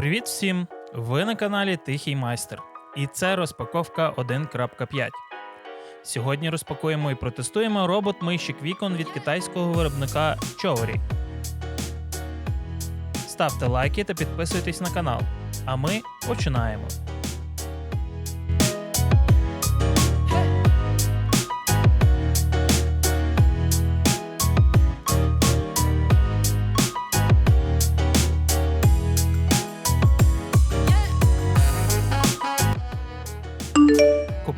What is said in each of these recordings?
Привіт всім! Ви на каналі Тихий Майстер. І це розпаковка 1.5. Сьогодні розпакуємо і протестуємо робот-мийщик вікон від китайського виробника Човері. Ставте лайки та підписуйтесь на канал. А ми починаємо.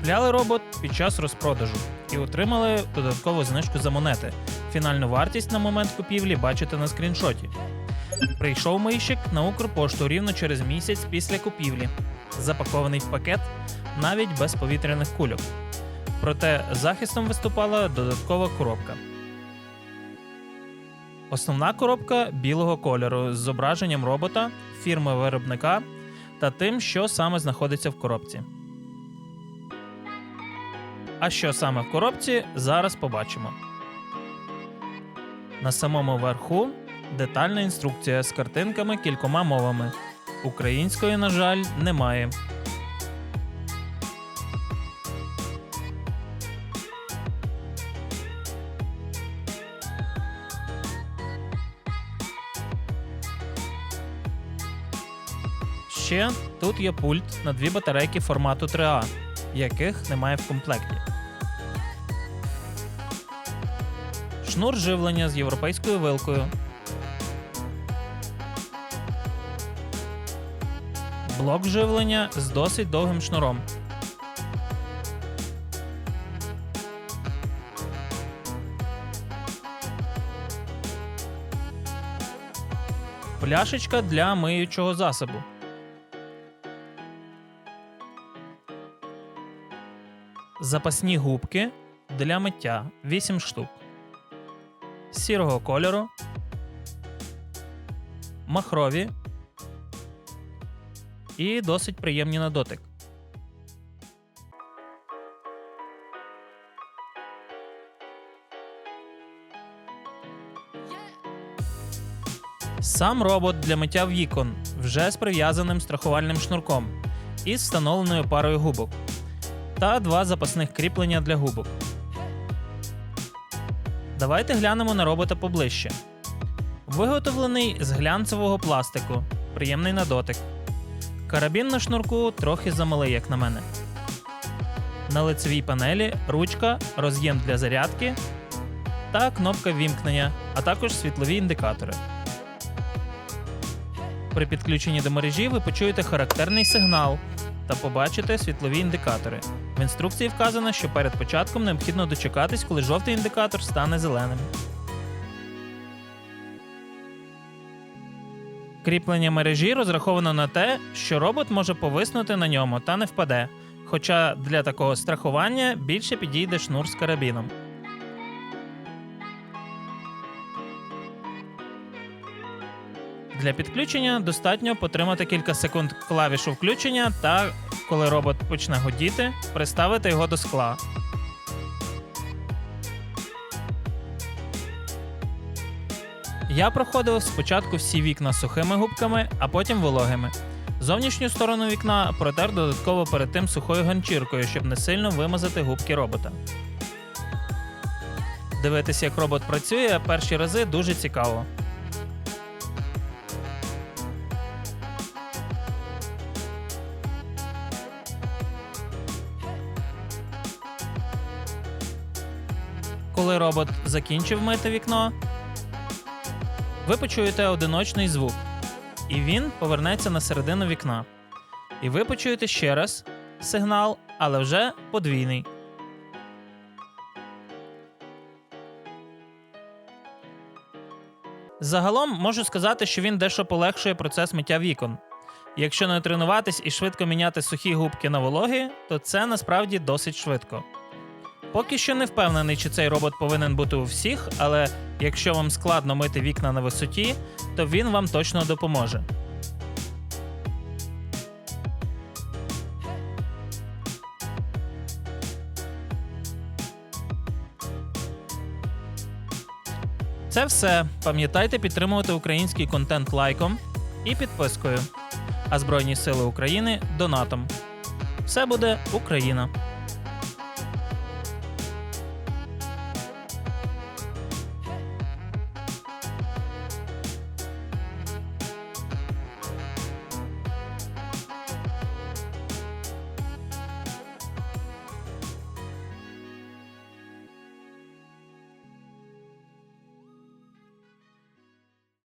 Купляли робот під час розпродажу і отримали додаткову знижку за монети. Фінальну вартість на момент купівлі бачите на скріншоті. Прийшов мийщик на Укрпошту рівно через місяць після купівлі, запакований в пакет навіть без повітряних кульок. Проте захистом виступала додаткова коробка. Основна коробка білого кольору з зображенням робота, фірми виробника та тим, що саме знаходиться в коробці. А що саме в коробці, зараз побачимо. На самому верху детальна інструкція з картинками кількома мовами. Української, на жаль, немає. Ще тут є пульт на дві батарейки формату 3А, яких немає в комплекті. Шнур живлення з європейською вилкою. Блок живлення з досить довгим шнуром. Пляшечка для миючого засобу. Запасні губки для миття 8 штук. Сірого кольору. Махрові. І досить приємні на дотик. Сам робот для миття вікон вже з прив'язаним страхувальним шнурком із встановленою парою губок та два запасних кріплення для губок. Давайте глянемо на робота поближче. Виготовлений з глянцевого пластику, приємний на дотик. Карабін на шнурку трохи замалий, як на мене. На лицевій панелі ручка, роз'єм для зарядки та кнопка вімкнення, а також світлові індикатори. При підключенні до мережі ви почуєте характерний сигнал та побачите світлові індикатори. В інструкції вказано, що перед початком необхідно дочекатись, коли жовтий індикатор стане зеленим. Кріплення мережі розраховано на те, що робот може повиснути на ньому та не впаде. Хоча для такого страхування більше підійде шнур з карабіном. Для підключення достатньо потримати кілька секунд клавішу включення та, коли робот почне годіти, приставити його до скла. Я проходив спочатку всі вікна сухими губками, а потім вологими. Зовнішню сторону вікна протер додатково перед тим сухою ганчіркою, щоб не сильно вимазати губки робота. Дивитися, як робот працює, перші рази дуже цікаво. Коли робот закінчив мити вікно, ви почуєте одиночний звук, і він повернеться на середину вікна. І ви почуєте ще раз сигнал, але вже подвійний. Загалом можу сказати, що він дещо полегшує процес миття вікон. Якщо не тренуватись і швидко міняти сухі губки на вологі, то це насправді досить швидко. Поки що не впевнений, чи цей робот повинен бути у всіх, але якщо вам складно мити вікна на висоті, то він вам точно допоможе. Це все. Пам'ятайте підтримувати український контент лайком і підпискою. а Збройні Сили України донатом. Все буде Україна!